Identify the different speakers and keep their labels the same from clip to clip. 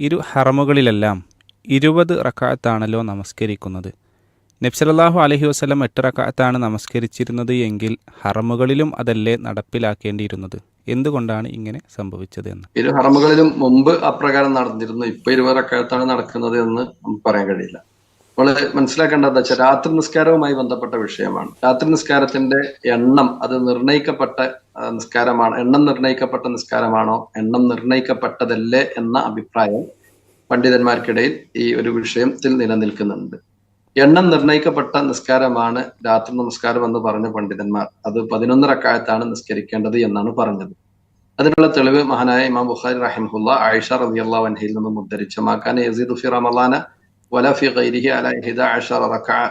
Speaker 1: ഇരു ഹറമുകളിലെല്ലാം ഇരുപത് റക്കാത്താണല്ലോ നമസ്കരിക്കുന്നത്. നബ്സലല്ലാഹു അലഹി വസ്ലം എട്ട് റക്കാത്താണ് നമസ്കരിച്ചിരുന്നത് എങ്കിൽ ഹറമുകളിലും അതല്ലേ നടപ്പിലാക്കേണ്ടിയിരുന്നത്? എന്തുകൊണ്ടാണ് ഇങ്ങനെ സംഭവിച്ചത് എന്ന്?
Speaker 2: ഇരു ഹറമുകളിലും മുമ്പ് അപ്രകാരം നടന്നിരുന്നു. ഇപ്പൊ ഇരുപത് റക്കാത്താണ് നടക്കുന്നത് എന്ന് പറയാൻ കഴിയില്ല. നമ്മൾ മനസ്സിലാക്കേണ്ടത് വെച്ചാൽ രാത്രി നിസ്കാരവുമായി ബന്ധപ്പെട്ട വിഷയമാണ്. രാത്രി നിസ്കാരത്തിന്റെ എണ്ണം അത് നിർണയിക്കപ്പെട്ട നിസ്കാരമാണ് എണ്ണം നിർണയിക്കപ്പെട്ട നിസ്കാരമാണോ എണ്ണം നിർണയിക്കപ്പെട്ടതല്ലേ എന്ന അഭിപ്രായം പണ്ഡിതന്മാർക്കിടയിൽ ഈ ഒരു വിഷയത്തിൽ നിലനിൽക്കുന്നുണ്ട്. എണ്ണം നിർണയിക്കപ്പെട്ട നിസ്കാരമാണ് രാത്രി നമസ്കാരം എന്ന് പറഞ്ഞ പണ്ഡിതന്മാർ. അത് പതിനൊന്ന് റക്കായത്താണ് നിസ്കരിക്കേണ്ടത് എന്നാണ് പറഞ്ഞത്. അതിനുള്ള തെളിവ് മഹാനായ ഇമാം ബുഖാരി റഹിംഹുല്ല ആയിഷ റളിയല്ലാഹു വൻഹയിൽ നിന്നും ഉദ്ധരിച്ച മാക്കാൻ യസീദ് ഫി ഗൈരിഹി അല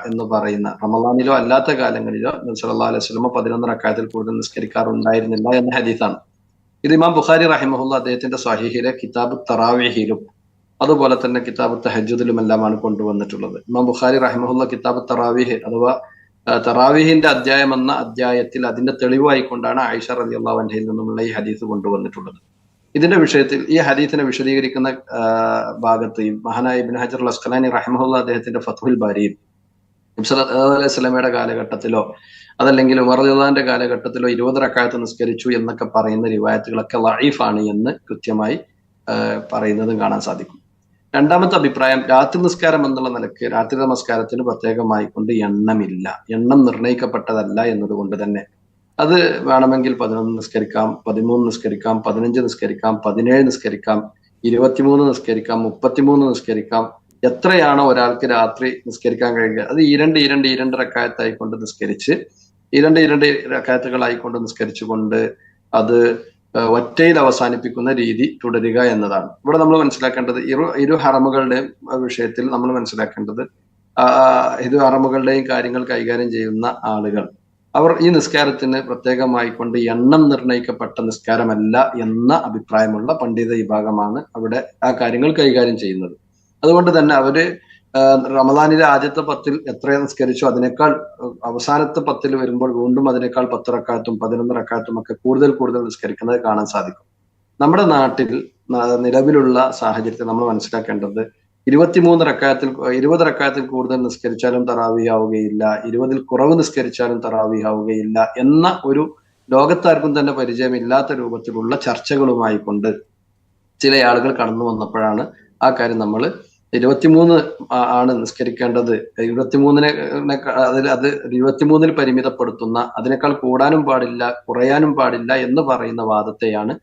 Speaker 2: എന്ന് പറയുന്ന റമളാനിലോ അല്ലാത്ത കാലങ്ങളിലോ സല്ലല്ലാഹു അലൈഹി വസല്ലം പതിനൊന്ന് റക്കായത്തിൽ കൂടുതൽ നിസ്കരിക്കാറുണ്ടായിരുന്നില്ല എന്ന ഹദീസാണ്. ഇത് ഇമാം ബുഖാരി റഹിമഹുല്ല അദ്ദേഹത്തിന്റെ സ്വഹീഹിലെ കിതാബ് തറാവേഹിലും അതുപോലെ തന്നെ കിതാബ് തഹജുദിലും എല്ലാമാണ് കൊണ്ടുവന്നിട്ടുള്ളത്. ഇമാം ബുഖാരി റഹിമഹുല്ല കിതാബ് തറാവിഹ് അഥവാ തറാവിഹിന്റെ അധ്യായം എന്ന അധ്യായത്തിൽ അതിന്റെ തെളിവായിക്കൊണ്ടാണ് ആയിഷ റലി അള്ളാഹ് അൻഹയിൽ നിന്നുമുള്ള ഈ ഹദീസ് കൊണ്ടുവന്നിട്ടുള്ളത്. ഇതിന്റെ വിഷയത്തിൽ ഈ ഹദീത്തിനെ വിശദീകരിക്കുന്ന ഭാഗത്തെയും മഹാനായ ഇബ്നു ഹജർ അസ്കലാനി റഹ്മുല്ല അദ്ദേഹത്തിന്റെ ഫത്തുൽ ബാരിയും അലൈഹി കാലഘട്ടത്തിലോ അതല്ലെങ്കിൽ റളിയല്ലാഹുവിന്റെ കാലഘട്ടത്തിലോ ഇരുപത് റക്കായത്ത് നിസ്കരിച്ചു എന്നൊക്കെ പറയുന്ന റിവായത്തുകളൊക്കെ ലൈഫാണ് എന്ന് കൃത്യമായി പറയുന്നതും കാണാൻ സാധിക്കും. രണ്ടാമത്തെ അഭിപ്രായം രാത്രി നിസ്കാരം എന്നുള്ള നിലയ്ക്ക് രാത്രി നമസ്കാരത്തിന് പ്രത്യേകമായി കൊണ്ട് എണ്ണമില്ല. എണ്ണം നിർണയിക്കപ്പെട്ടതല്ല എന്നതുകൊണ്ട് തന്നെ അത് വേണമെങ്കിൽ പതിനൊന്ന് നിസ്കരിക്കാം പതിമൂന്ന് നിസ്കരിക്കാം പതിനഞ്ച് നിസ്കരിക്കാം പതിനേഴ് നിസ്കരിക്കാം ഇരുപത്തിമൂന്ന് നിസ്കരിക്കാം മുപ്പത്തിമൂന്ന് നിസ്കരിക്കാം. എത്രയാണോ ഒരാൾക്ക് രാത്രി നിസ്കരിക്കാൻ കഴിയുക. അത് ഇരണ്ട് ഇരണ്ട് ഇരണ്ട് റക്കായത്തായിക്കൊണ്ട് നിസ്കരിച്ച് ഇരണ്ട് ഇരണ്ട് റക്കായത്തുകളായിക്കൊണ്ട് നിസ്കരിച്ചുകൊണ്ട് അത് ഒറ്റയിൽ അവസാനിപ്പിക്കുന്ന രീതി തുടരുക എന്നതാണ്. ഇവിടെ നമ്മൾ മനസ്സിലാക്കേണ്ടത് ഇരു ഇരു ഹറമുകളുടെയും വിഷയത്തിൽ നമ്മൾ മനസ്സിലാക്കേണ്ടത് ഇരു ഹറമുകളുടെയും കാര്യങ്ങൾ കൈകാര്യം ചെയ്യുന്ന ആളുകൾ. അവർ ഈ നിസ്കാരത്തിന് പ്രത്യേകമായി കൊണ്ട് എണ്ണം നിർണയിക്കപ്പെട്ട നിസ്കാരമല്ല എന്ന അഭിപ്രായമുള്ള പണ്ഡിത വിഭാഗമാണ് അവിടെ ആ കാര്യങ്ങൾ കൈകാര്യം ചെയ്യുന്നത്. അതുകൊണ്ട് തന്നെ അവർ റമദാനിലെ ആദ്യത്തെ പത്തിൽ എത്ര നിസ്കരിച്ചു അതിനേക്കാൾ അവസാനത്തെ പത്തിൽ വരുമ്പോൾ വീണ്ടും അതിനേക്കാൾ പത്ത് റക്കാത്തും പതിനൊന്ന് റക്കാത്തും ഒക്കെ കൂടുതൽ കൂടുതൽ നിസ്കരിക്കുന്നത് കാണാൻ സാധിക്കും. നമ്മുടെ നാട്ടിൽ നിലവിലുള്ള സാഹചര്യത്തിൽ നമ്മൾ മനസ്സിലാക്കേണ്ടത് ഇരുപത്തിമൂന്ന് റക്കായത്തിൽ ഇരുപത് റക്കായത്തിൽ കൂടുതൽ നിസ്കരിച്ചാലും തറാവിയാവുകയില്ല ഇരുപതിൽ കുറവ് നിസ്കരിച്ചാലും തറാവിയാവുകയില്ല എന്ന ഒരു ലോകത്താർക്കും തന്നെ പരിചയമില്ലാത്ത രൂപത്തിലുള്ള ചർച്ചകളുമായി കൊണ്ട് ചില ആളുകൾ കടന്നു വന്നപ്പോഴാണ് ആ കാര്യം നമ്മൾ ഇരുപത്തിമൂന്ന് ആണ് നിസ്കരിക്കേണ്ടത്. ഇരുപത്തിമൂന്നിനെ അതിൽ അത് ഇരുപത്തിമൂന്നിൽ പരിമിതപ്പെടുത്തുന്ന അതിനേക്കാൾ കൂടാനും പാടില്ല കുറയാനും പാടില്ല എന്ന് പറയുന്ന വാദത്തെയാണ്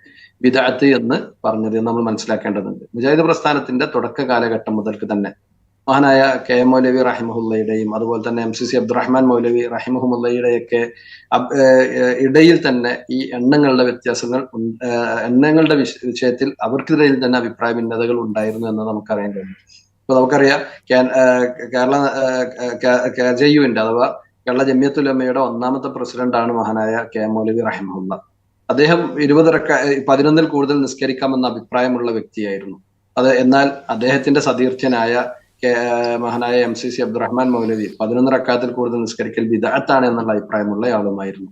Speaker 2: വിദാത്ത് എന്ന് പറഞ്ഞത് നമ്മൾ മനസ്സിലാക്കേണ്ടതുണ്ട്. മുജാഹിദ് പ്രസ്ഥാനത്തിന്റെ തുടക്ക കാലഘട്ടം മുതൽക്ക് തന്നെ മഹാനായ കെ എം മൗലവി റഹിമഹുല്ലയുടെയും അതുപോലെ തന്നെ എം സി സി അബ്ദുറഹ്മാൻ മൗലവി ഏഹ് ഇടയിൽ തന്നെ ഈ എണ്ണങ്ങളുടെ വ്യത്യാസങ്ങൾ എണ്ണങ്ങളുടെ വിഷയത്തിൽ അവർക്കിടയിൽ തന്നെ അഭിപ്രായ ഭിന്നതകൾ ഉണ്ടായിരുന്നു എന്ന് നമുക്കറിയാൻ കഴിയും. ഇപ്പൊ നമുക്കറിയാം കേരള കെ ജെ യുവിന്റെ അഥവാ കേരള ജമ്യത്തുലമ്മയുടെ ഒന്നാമത്തെ പ്രസിഡന്റാണ് മഹാനായ കെ എം മൗലവി റഹിമഹുല്ല അദ്ദേഹം ഇരുപതരക്ക പതിനൊന്നിൽ കൂടുതൽ നിസ്കരിക്കാമെന്ന അഭിപ്രായമുള്ള വ്യക്തിയായിരുന്നു. അത് എന്നാൽ അദ്ദേഹത്തിന്റെ സതീർത്ഥ്യനായ മഹാനായ എം സി സി അബ്ദുറഹ്മാൻ മൗലവി പതിനൊന്ന് റക്കാത്തിൽ കൂടുതൽ നിസ്കരിക്കൽ വിദഗത്താണ് എന്നുള്ള അഭിപ്രായമുള്ള ആളുമായിരുന്നു.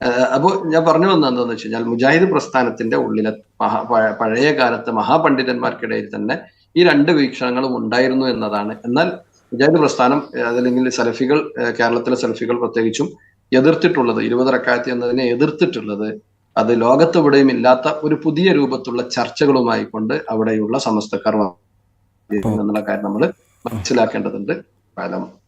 Speaker 2: ഏഹ് അപ്പോ ഞാൻ പറഞ്ഞു വന്നത് എന്താണെന്ന് വെച്ച് കഴിഞ്ഞാൽ മുജാഹിദ് പ്രസ്ഥാനത്തിന്റെ ഉള്ളിലെ മഹാ പഴയ കാലത്തെ മഹാപണ്ഡിതന്മാർക്കിടയിൽ തന്നെ ഈ രണ്ട് വീക്ഷണങ്ങളും ഉണ്ടായിരുന്നു എന്നതാണ്. എന്നാൽ മുജാഹിദ് പ്രസ്ഥാനം അതല്ലെങ്കിൽ സലഫികൾ കേരളത്തിലെ സലഫികൾ പ്രത്യേകിച്ചും എതിർത്തിട്ടുള്ളത് ഇരുപത് റക്കായത്തി എന്നതിനെ എതിർത്തിട്ടുള്ളത് അത് ലോകത്തെവിടെയും ഇല്ലാത്ത ഒരു പുതിയ രൂപത്തിലുള്ള ചർച്ചകളുമായി കൊണ്ട് അവിടെയുള്ള സമസ്തക്കാർ എന്നുള്ള കാര്യം നമ്മൾ മനസ്സിലാക്കേണ്ടതുണ്ട്. കാലം